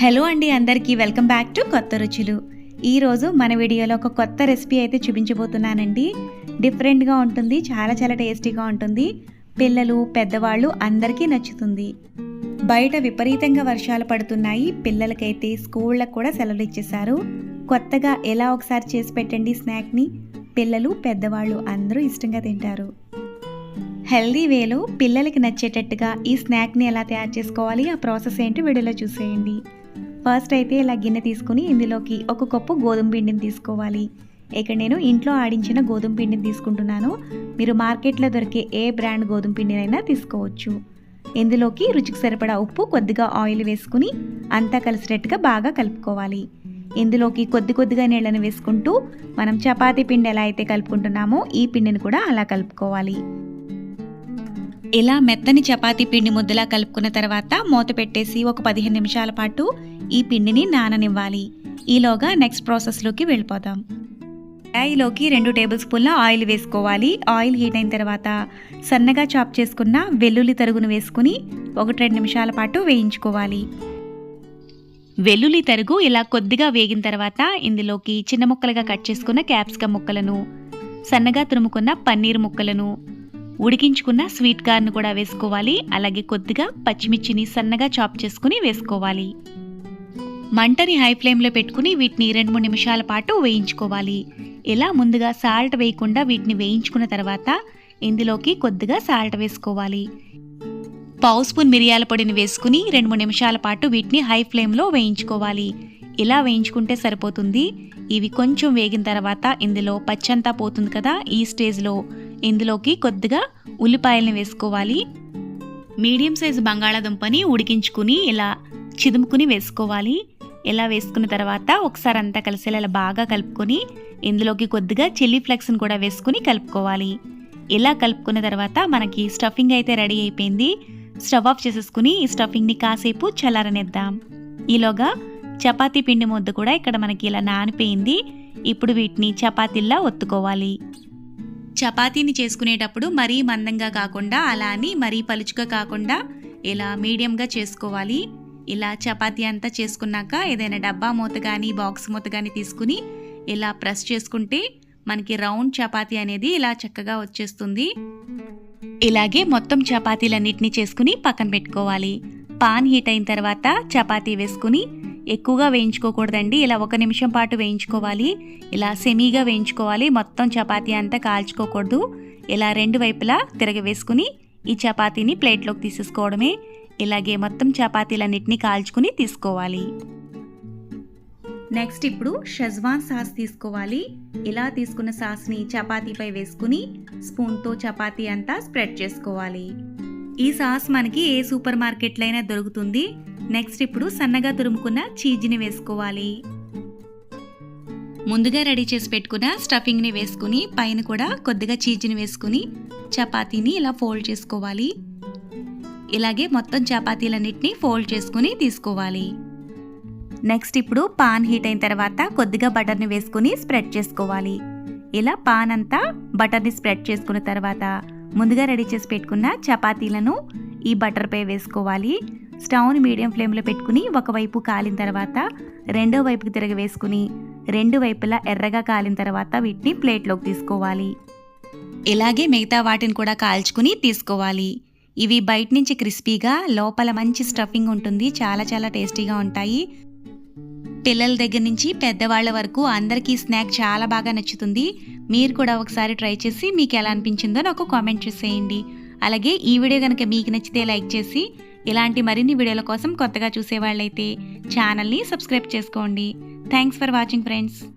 Hello అండి అందరికీ welcome back to కొత్త రుచులు. ఈరోజు మన వీడియోలో ఒక కొత్త రెసిపీ అయితే చూపించబోతున్నానండి. డిఫరెంట్గా ఉంటుంది చాలా చాలా టేస్టీగా ఉంటుంది. పిల్లలు పెద్దవాళ్ళు అందరికీ నచ్చుతుంది. బయట విపరీతంగా వర్షాలు పడుతున్నాయి పిల్లలకైతే స్కూళ్ళకు కూడా సెలవులు ఇచ్చేశారు. కొత్తగా ఎలా ఒకసారి చేసి పెట్టండి స్నాక్ని? పిల్లలు పెద్దవాళ్ళు అందరూ ఇష్టంగా తింటారు. హెల్దీ వేలో పిల్లలకి నచ్చేటట్టుగా ఈ స్నాక్ని ఎలా తయారు చేసుకోవాలి ఆ ప్రాసెస్ ఏంటి వీడియోలో చూసేయండి. ఫస్ట్ అయితే ఇలా గిన్నె తీసుకుని ఇందులోకి ఒక కప్పు గోధుమ పిండిని తీసుకోవాలి. ఇక్కడ నేను ఇంట్లో ఆడించిన గోధుమ పిండిని తీసుకుంటున్నాను. మీరు మార్కెట్లో దొరికే ఏ బ్రాండ్ గోధుమ పిండినైనా తీసుకోవచ్చు. ఇందులోకి రుచికి సరిపడా ఉప్పు కొద్దిగా ఆయిల్ వేసుకుని అంతా కలిసినట్టుగా బాగా కలుపుకోవాలి. ఇందులోకి కొద్ది కొద్దిగా నీళ్ళని వేసుకుంటూ మనం చపాతీ పిండి ఎలా అయితే కలుపుకుంటున్నామో ఈ పిండిని కూడా అలా కలుపుకోవాలి. ఇలా మెత్తని చపాతీ పిండి ముద్దలా కలుపుకున్న తర్వాత మూత పెట్టేసి ఒక పదిహేను నిమిషాల పాటు ఈ పిండిని నాననివ్వాలి. ఈలోగా నెక్స్ట్ ప్రాసెస్లోకి వెళ్ళిపోదాం కడాయిలోకి రెండు టేబుల్ స్పూన్ల ఆయిల్ వేసుకోవాలి. ఆయిల్ హీట్ అయిన తర్వాత సన్నగా చాప్ చేసుకున్న వెల్లుల్లి తరుగును వేసుకుని ఒకటి రెండు నిమిషాల పాటు వేయించుకోవాలి. వెల్లుల్లి తరుగు ఇలా కొద్దిగా వేగిన తర్వాత ఇందులోకి చిన్న ముక్కలుగా కట్ చేసుకున్న క్యాప్సికమ్ ముక్కలను సన్నగా తురుముకున్న పన్నీర్ ముక్కలను ఉడికించుకున్న స్వీట్ కార్న్ కూడా వేసుకోవాలి. అలాగే కొద్దిగా పచ్చిమిర్చిని సన్నగా చాప్ చేసుకుని వేసుకోవాలి. మంటని హై ఫ్లేమ్లో పెట్టుకుని వీటిని రెండు మూడు నిమిషాల పాటు వేయించుకోవాలి. ఇలా ముందుగా సాల్ట్ వేయకుండా వీటిని వేయించుకున్న తర్వాత ఇందులోకి కొద్దిగా సాల్ట్ వేసుకోవాలి. పావు స్పూన్ మిరియాల పొడిని వేసుకుని రెండు మూడు నిమిషాల పాటు వీటిని హై ఫ్లేమ్లో వేయించుకోవాలి. ఇలా వేయించుకుంటే సరిపోతుంది. ఇవి కొంచెం వేగిన తర్వాత ఇందులో పచ్చంతా పోతుంది కదా ఈ స్టేజ్లో. ఇందులోకి కొద్దిగా ఉల్లిపాయల్ని వేసుకోవాలి. మీడియం సైజు బంగాళాదుంపని ఉడికించుకుని ఇలా చిదుముకుని వేసుకోవాలి. ఇలా వేసుకున్న తర్వాత ఒకసారి అంతా కలిసేలా ఇలా బాగా కలుపుకొని ఇందులోకి కొద్దిగా చిల్లీ ఫ్లెక్స్ని కూడా వేసుకుని కలుపుకోవాలి. ఇలా కలుపుకున్న తర్వాత మనకి స్టఫింగ్ అయితే రెడీ అయిపోయింది. స్టవ్ ఆఫ్ చేసేసుకుని ఈ స్టఫింగ్ని కాసేపు చల్లారనిద్దాం. ఈలోగా చపాతీ పిండి ముద్ద కూడా ఇక్కడ మనకి ఇలా నానిపోయింది. ఇప్పుడు వీటిని చపాతీల్లా ఒత్తుకోవాలి. చపాతీని చేసుకునేటప్పుడు మరీ మందంగా కాకుండా అలా అని మరీ పలుచుగా కాకుండా ఇలా మీడియంగా చేసుకోవాలి. ఇలా చపాతీ అంతా చేసుకున్నాక ఏదైనా డబ్బా మూత కానీ బాక్స్ మూత కానీ తీసుకుని ఇలా ప్రెస్ చేసుకుంటే మనకి రౌండ్ చపాతీ అనేది ఇలా చక్కగా వచ్చేస్తుంది. ఇలాగే మొత్తం చపాతీలన్నిటిని చేసుకుని పక్కన పెట్టుకోవాలి. పాన్ హీట్ అయిన తర్వాత చపాతీ వేసుకుని ఎక్కువగా వేయించుకోకూడదండి. ఇలా ఒక నిమిషం పాటు వేయించుకోవాలి. ఇలా సెమీగా వేయించుకోవాలి. మొత్తం చపాతీ అంతా కాల్చుకోకూడదు. ఇలా రెండు వైపులా తిరగవేసుకుని ఈ చపాతీని ప్లేట్లోకి తీసేసుకోవడమే. ఇలాగే మొత్తం చపాతీలన్నిటిని కాల్చుకుని తీసుకోవాలి. నెక్స్ట్ ఇప్పుడు షెజ్వాన్ సాస్ తీసుకోవాలి. ఇలా తీసుకున్న సాస్ని చపాతీపై వేసుకుని స్పూన్తో చపాతీ అంతా స్ప్రెడ్ చేసుకోవాలి. ఈ సాస్ మనకి ఏ సూపర్ మార్కెట్లో అయినా దొరుకుతుంది. నెక్స్ట్ ఇప్పుడు సన్నగా తురుముకున్న చీజ్ని వేసుకోవాలి. ముందుగా రెడీ చేసి పెట్టుకున్న స్టఫింగ్ని వేసుకుని పైన కూడా కొద్దిగా చీజ్ని వేసుకుని చపాతీని ఇలా ఫోల్డ్ చేసుకోవాలి. ఇలాగే మొత్తం చపాతీలన్నిటిని ఫోల్డ్ చేసుకుని తీసుకోవాలి. నెక్స్ట్ ఇప్పుడు పాన్ హీట్ అయిన తర్వాత కొద్దిగా బటర్ని వేసుకుని స్ప్రెడ్ చేసుకోవాలి. ఇలా పాన్ అంతా బటర్ని స్ప్రెడ్ చేసుకున్న తర్వాత ముందుగా రెడీ చేసి పెట్టుకున్న చపాతీలను ఈ బటర్పై వేసుకోవాలి. స్టవ్ని మీడియం ఫ్లేమ్లో పెట్టుకుని ఒకవైపు కాలిన తర్వాత రెండో వైపుకి తిరగ వేసుకుని రెండు వైపులా ఎర్రగా కాలిన తర్వాత వీటిని ప్లేట్లోకి తీసుకోవాలి. ఇలాగే మిగతా వాటిని కూడా కాల్చుకుని తీసుకోవాలి. ఇవి బయట నుంచి క్రిస్పీగా లోపల మంచి స్టఫింగ్ ఉంటుంది చాలా చాలా టేస్టీగా ఉంటాయి. పిల్లల దగ్గర నుంచి పెద్దవాళ్ళ వరకు అందరికీ స్నాక్ చాలా బాగా నచ్చుతుంది. మీరు కూడా ఒకసారి ట్రై చేసి మీకు ఎలా అనిపించిందో నాకు కామెంట్ చేసేయండి. అలాగే ఈ వీడియో కనుక మీకు నచ్చితే లైక్ చేసి ఇలాంటి మరిన్ని వీడియోల కోసం కొత్తగా చూసేవాళ్ళైతే ఛానల్ని సబ్స్క్రైబ్ చేసుకోండి. Thanks for watching friends.